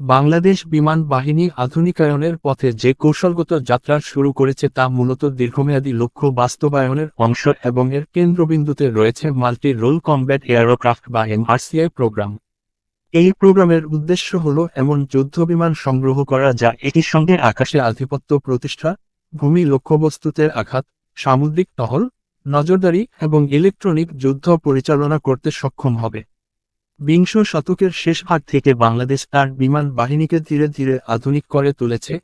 বাংলাদেশ বিমান বাহিনী আধুনিকায়নের পথে যে কৌশলগত যাত্রা শুরু করেছে তা মূলত দীর্ঘমেয়াদী লক্ষ্য বাস্তবায়নের অংশ এবং এর কেন্দ্রবিন্দুতে রয়েছে মাল্টি রোল কমব্যাট এয়ারোক্রাফট বা এমআরসিআই প্রোগ্রাম। এই প্রোগ্রামের উদ্দেশ্য হল এমন যুদ্ধবিমান সংগ্রহ করা যা একই সঙ্গে আকাশে আধিপত্য প্রতিষ্ঠা, ভূমি লক্ষ্যবস্তুতে আঘাত, সামুদ্রিক টহল, নজরদারি এবং ইলেকট্রনিক যুদ্ধ পরিচালনা করতে সক্ষম হবে। বিংশ শতকের শেষ ভাগ থেকে বাংলাদেশ তার বিমান বাহিনীকে ধীরে ধীরে আধুনিক করে তুলেছে,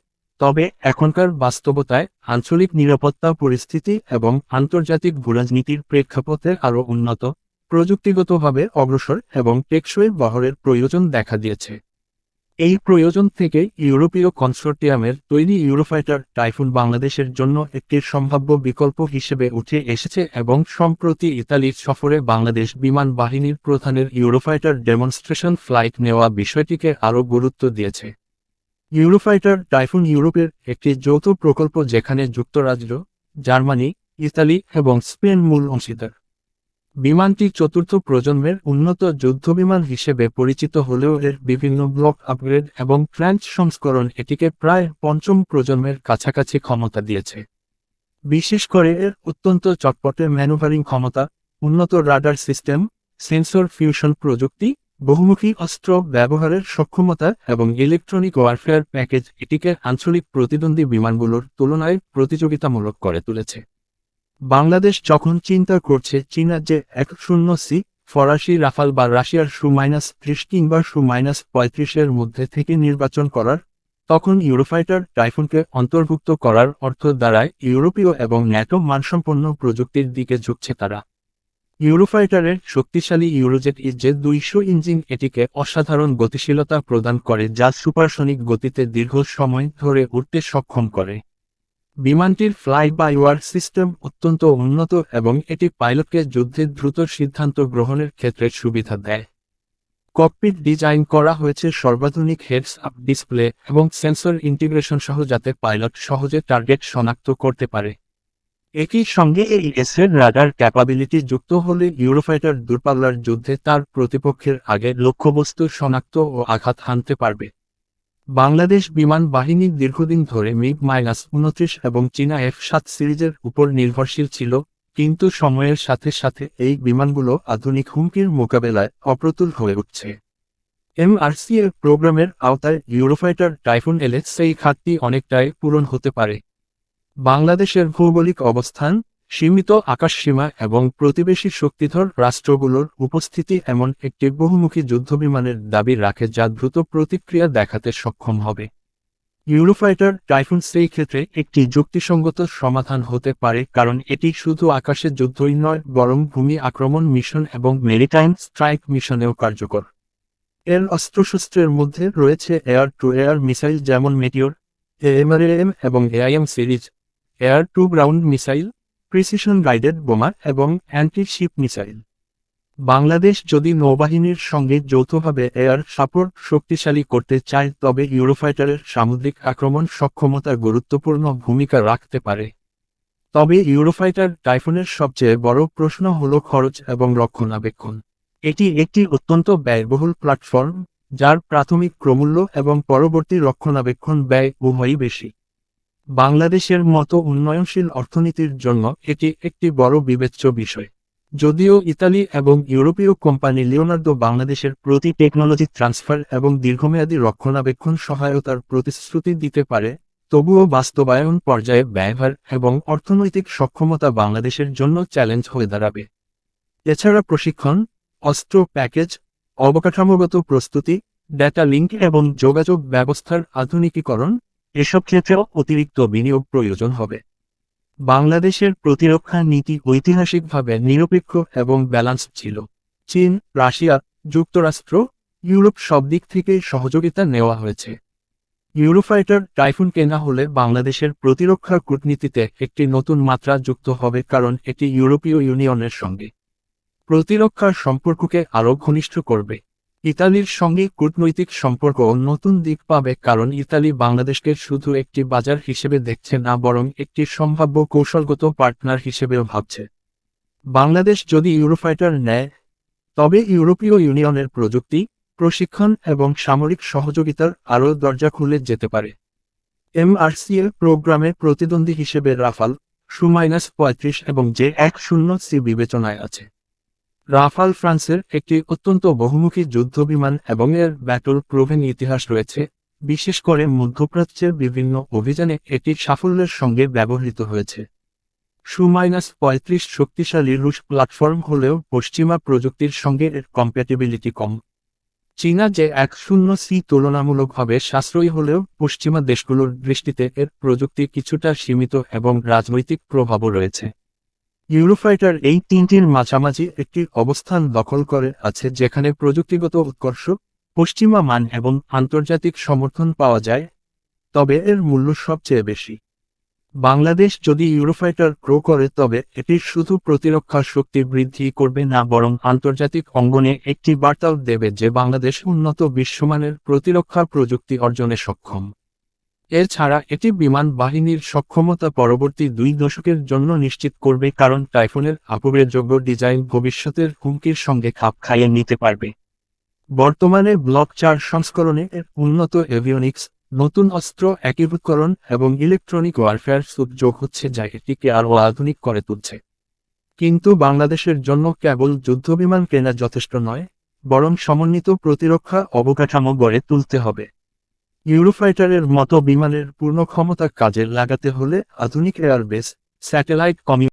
তবে এখনকার বাস্তবতায় আঞ্চলিক নিরাপত্তা পরিস্থিতি এবং আন্তর্জাতিক ভূরাজনীতির প্রেক্ষাপটে আরও উন্নত, প্রযুক্তিগতভাবে অগ্রসর এবং টেকসই বহরের প্রয়োজন দেখা দিয়েছে। এই প্রয়োজন থেকে ইউরোপীয় কনসোর্টিয়ামের তৈরি ইউরোফাইটার টাইফুন বাংলাদেশের জন্য একটি সম্ভাব্য বিকল্প হিসেবে উঠে এসেছে এবং সম্প্রতি ইতালির সফরে বাংলাদেশ বিমান বাহিনীর প্রধানের ইউরোফাইটার ডেমনস্ট্রেশন ফ্লাইট নেওয়া বিষয়টিকে আরও গুরুত্ব দিয়েছে। ইউরোফাইটার টাইফুন ইউরোপের একটি যৌথ প্রকল্প যেখানে যুক্তরাজ্য, জার্মানি, ইতালি এবং স্পেন মূল অংশীদার। বিমানটি চতুর্থ প্রজন্মের উন্নত যুদ্ধবিমান হিসেবে পরিচিত হলেও এর বিভিন্ন ব্লক আপগ্রেড এবং ফ্রেঞ্চ সংস্করণ এটিকে প্রায় পঞ্চম প্রজন্মের কাছাকাছি ক্ষমতা দিয়েছে। বিশেষ করে এর অত্যন্ত চটপটে ম্যানুভারিং ক্ষমতা, উন্নত রাডার সিস্টেম, সেন্সর ফিউশন প্রযুক্তি, বহুমুখী অস্ত্র ব্যবহারের সক্ষমতা এবং ইলেকট্রনিক ওয়ারফেয়ার প্যাকেজ এটিকে আঞ্চলিক প্রতিদ্বন্দ্বী বিমানগুলোর তুলনায় প্রতিযোগিতামূলক করে তুলেছে। বাংলাদেশ যখন চিন্তা করছে চীনা যে এক শূন্য সি, ফরাসি রাফাল বা রাশিয়ার সু মাইনাস ত্রিশ কিংবা সু মাইনাস পঁয়ত্রিশের মধ্যে থেকে নির্বাচন করার, তখন ইউরোফাইটার টাইফুনকে অন্তর্ভুক্ত করার অর্থ দ্বারায় ইউরোপীয় এবং ন্যাটো মানসম্পন্ন প্রযুক্তির দিকে ঝুঁকছে তারা। ইউরোফাইটারের শক্তিশালী ইউরোজেট যে দুইশো ইঞ্জিন এটিকে অসাধারণ গতিশীলতা প্রদান করে যা সুপারসনিক গতিতে দীর্ঘ সময় ধরে উঠতে সক্ষম করে। বিমানটির ফ্লাই বাই ওয়ার সিস্টেম অত্যন্ত উন্নত এবং এটি পাইলটকে যুদ্ধে দ্রুত সিদ্ধান্ত গ্রহণের ক্ষেত্রে সুবিধা দেয়। ককপিট ডিজাইন করা হয়েছে সর্বাধুনিক হেডস আপ ডিসপ্লে এবং সেন্সর ইন্টিগ্রেশন সহ যাতে পাইলট সহজে টার্গেট শনাক্ত করতে পারে। একই সঙ্গে এই এসের রাডার ক্যাপাবিলিটি যুক্ত হলে ইউরোফাইটার দূরপাল্লার যুদ্ধে তার প্রতিপক্ষের আগে লক্ষ্যবস্তু শনাক্ত ও আঘাত হানতে পারবে। বাংলাদেশ বিমান বাহিনী দীর্ঘদিন ধরে মিগ মাইনাস উনত্রিশ এবং চীনা এফ সাত সিরিজের উপর নির্ভরশীল ছিল, কিন্তু সময়ের সাথে সাথে এই বিমানগুলো আধুনিক হুমকির মোকাবেলায় অপ্রতুল হয়ে উঠছে। এমআরসিএ প্রোগ্রামের আওতায় ইউরোফাইটার টাইফুন এলে সেই খাতটি অনেকটাই পূরণ হতে পারে। বাংলাদেশের ভৌগোলিক অবস্থান সীমিত আকাশসীমা এবং প্রতিবেশী শক্তিধর রাষ্ট্রগুলোর উপস্থিতি এমন একটি বহুমুখী যুদ্ধবিমানের দাবি রাখে যা দ্রুত প্রতিক্রিয়া দেখাতে সক্ষম হবে। ইউরোফাইটার টাইফুন সেই ক্ষেত্রে একটি যুক্তিসঙ্গত সমাধান হতে পারে কারণ এটি শুধু আকাশে যুদ্ধই নয়, বরং ভূমি আক্রমণ মিশন এবং মেরিটাইম স্ট্রাইক মিশনেও কার্যকর। এর অস্ত্রশস্ত্রের মধ্যে রয়েছে এয়ার টু এয়ার মিসাইল যেমন মেটিওর এএমআরএম এবং AIM series air to ground missile precision guided বোমা এবং অ্যান্টি শিপ মিসাইল বাংলাদেশ যদি নৌবাহিনীর সঙ্গে যৌথভাবে এয়ার সাপোর্ট শক্তিশালী করতে চায়, তবে ইউরোফাইটারের সামুদ্রিক আক্রমণ সক্ষমতা গুরুত্বপূর্ণ ভূমিকা রাখতে পারে। তবে ইউরোফাইটার টাইফুনের সবচেয়ে বড় প্রশ্ন হল খরচ এবং রক্ষণাবেক্ষণ। এটি একটি অত্যন্ত ব্যয়বহুল প্ল্যাটফর্ম যার প্রাথমিক প্রমূল্য এবং পরবর্তী রক্ষণাবেক্ষণ ব্যয় উভয়ই বেশি। বাংলাদেশের মতো উন্নয়নশীল অর্থনীতির জন্য এটি একটি বড় বিবেচ্য বিষয়। যদিও ইতালি এবং ইউরোপীয় কোম্পানি লিওনার্দো বাংলাদেশের প্রতি টেকনোলজি ট্রান্সফার এবং দীর্ঘমেয়াদী রক্ষণাবেক্ষণ সহায়তার প্রতিশ্রুতি দিতে পারে, তবুও বাস্তবায়ন পর্যায়ে ব্যয়ভার এবং অর্থনৈতিক সক্ষমতা বাংলাদেশের জন্য চ্যালেঞ্জ হয়ে দাঁড়াবে। এছাড়া প্রশিক্ষণ, অস্ত্র প্যাকেজ, অবকাঠামোগত প্রস্তুতি, ডেটা লিঙ্ক এবং যোগাযোগ ব্যবস্থার আধুনিকীকরণ এসব ক্ষেত্রেও অতিরিক্ত বিনিয়োগ প্রয়োজন হবে। বাংলাদেশের প্রতিরক্ষা নীতি ঐতিহাসিকভাবে নিরপেক্ষ এবং ব্যালান্স ছিল। চীন, রাশিয়া, যুক্তরাষ্ট্র, ইউরোপ সব দিক থেকে সহযোগিতা নেওয়া হয়েছে। ইউরোফাইটার টাইফুন কেনা হলে বাংলাদেশের প্রতিরক্ষা কূটনীতিতে একটি নতুন মাত্রা যুক্ত হবে কারণ এটি ইউরোপীয় ইউনিয়নের সঙ্গে। প্রতিরক্ষার সম্পর্ককে আরও ঘনিষ্ঠ করবে। ইতালির সঙ্গে কূটনৈতিক সম্পর্ক নতুন দিক পাবে কারণ ইতালি বাংলাদেশকে শুধু একটি বাজার হিসেবে দেখছে না, বরং একটি সম্ভাব্য কৌশলগত পার্টনার হিসেবেও ভাবছে। বাংলাদেশ যদি ইউরোফাইটার নেয়, তবে ইউরোপীয় ইউনিয়নের প্রযুক্তি, প্রশিক্ষণ এবং সামরিক সহযোগিতার আরও দরজা খুলে যেতে পারে। এমআরসিএল প্রোগ্রামে প্রতিদ্বন্দ্বী হিসেবে রাফাল সু মাইনাস পঁয়ত্রিশ এবং জে এক শূন্য সি বিবেচনায় আছে। রাফাল ফ্রান্সের একটি অত্যন্ত বহুমুখী যুদ্ধবিমান এবং এর ব্যাটল প্রোভেন ইতিহাস রয়েছে, বিশেষ করে মধ্যপ্রাচ্যের বিভিন্ন অভিযানে এটি সাফল্যের সঙ্গে ব্যবহৃত হয়েছে। সু মাইনাস পঁয়ত্রিশ শক্তিশালী রুশ প্ল্যাটফর্ম হলেও পশ্চিমা প্রযুক্তির সঙ্গে এর কম্প্যাটিবিলিটি কম। চীনা যে এক শূন্য সি তুলনামূলকভাবে সাশ্রয়ী হলেও পশ্চিমা দেশগুলোর দৃষ্টিতে এর প্রযুক্তি কিছুটা সীমিত এবং রাজনৈতিক প্রভাবও রয়েছে। ইউরোফাইটার এই তিনটির মাঝামাঝি একটি অবস্থান দখল করে আছে যেখানে প্রযুক্তিগত উৎকর্ষ, পশ্চিমা মান এবং আন্তর্জাতিক সমর্থন পাওয়া যায়, তবে এর মূল্য সবচেয়ে বেশি। বাংলাদেশ যদি ইউরোফাইটার ক্রো করে, তবে এটি শুধু প্রতিরক্ষা শক্তি বৃদ্ধি করবে না, বরং আন্তর্জাতিক অঙ্গনে একটি বার্তাও দেবে যে বাংলাদেশ উন্নত বিশ্বমানের প্রতিরক্ষা প্রযুক্তি অর্জনে সক্ষম। এছাড়া এটি বিমান বাহিনীর সক্ষমতা পরবর্তী দুই দশকের জন্য নিশ্চিত করবে কারণ টাইফুনের আপগ্রেডযোগ্য ডিজাইন ভবিষ্যতের হুমকির সঙ্গে খাপ খাইয়ে নিতে পারবে। বর্তমানে ব্লক চার সংস্করণে উন্নত এভিওনিক্স, নতুন অস্ত্র, একীভূতকরণ এবং ইলেকট্রনিক ওয়ারফেয়ার সুযোগ হচ্ছে যা এটিকে আরও আধুনিক করে তুলছে। কিন্তু বাংলাদেশের জন্য কেবল যুদ্ধবিমান কেনা যথেষ্ট নয়, বরং সমন্বিত প্রতিরক্ষা অবকাঠামো গড়ে তুলতে হবে। ইউরোফাইটারের মতো বিমানের পূর্ণ ক্ষমতা কাজে লাগাতে হলে আধুনিক এয়ারবেস স্যাটেলাইট কমিউ